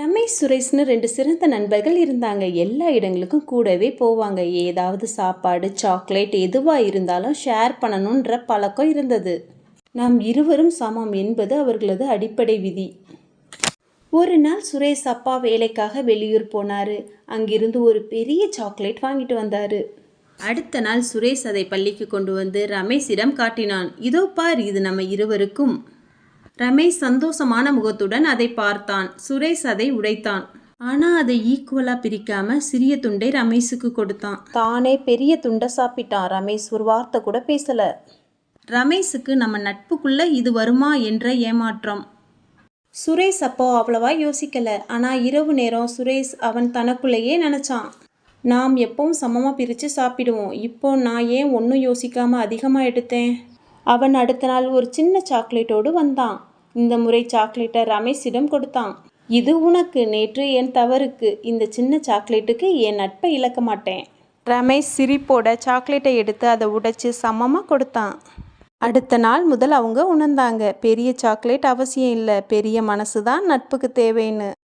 ரமேஷ் சுரேஷ்னு ரெண்டு சிறந்த நண்பர்கள் இருந்தாங்க. எல்லா இடங்களுக்கும் கூடவே போவாங்க. ஏதாவது சாப்பாடு சாக்லேட் எதுவாக இருந்தாலும் ஷேர் பண்ணணுன்ற பழக்கம் இருந்தது. நாம் இருவரும் சமம் என்பது அவர்களது அடிப்படை விதி. ஒரு நாள் சுரேஷ் அப்பா வேலைக்காக வெளியூர் போனார். அங்கிருந்து ஒரு பெரிய சாக்லேட் வாங்கிட்டு வந்தார். அடுத்த நாள் சுரேஷ் அதை பள்ளிக்கு கொண்டு வந்து ரமேஷிடம் காட்டினான். இதோ பார் இது நம்ம இருவருக்கும். ரமேஷ் சந்தோஷமான முகத்துடன் அதை பார்த்தான். சுரேஷ் அதை உடைத்தான். ஆனா அதை ஈக்குவலா பிரிக்காம சிறிய துண்டை ரமேஷுக்கு கொடுத்தான். தானே பெரிய துண்டை சாப்பிட்டான். ரமேஷ் ஒரு வார்த்தை கூட பேசல. ரமேஷுக்கு நம்ம நட்புக்குள்ள இது வருமா என்ற ஏமாற்றம். சுரேஷ் அப்போ அவ்வளவா யோசிக்கல. ஆனா இரவு நேரம் சுரேஷ் அவன் தனக்குள்ளேயே நினைச்சான். நாம் எப்பவும் சமமாக பிரித்து சாப்பிடுவோம். இப்போ நான் ஏன் ஒன்றும் யோசிக்காம அதிகமாக எடுத்தேன்? அவன் அடுத்த நாள் ஒரு சின்ன சாக்லேட்டோடு வந்தான். இந்த முறை சாக்லேட்டை ரமேஷிடம் கொடுத்தான். இது உனக்கு நேற்று என் தவறுக்கு. இந்த சின்ன சாக்லேட்டுக்கு என் நட்பை இழக்க மாட்டேன். ரமேஷ் சிரிப்போட சாக்லேட்டை எடுத்து அதை உடைச்சு சமமாக கொடுத்தான். அடுத்த நாள் முதல் அவங்க உணர்ந்தாங்க. பெரிய சாக்லேட் அவசியம் இல்லை. பெரிய மனசு தான் நட்புக்கு தேவைன்னு.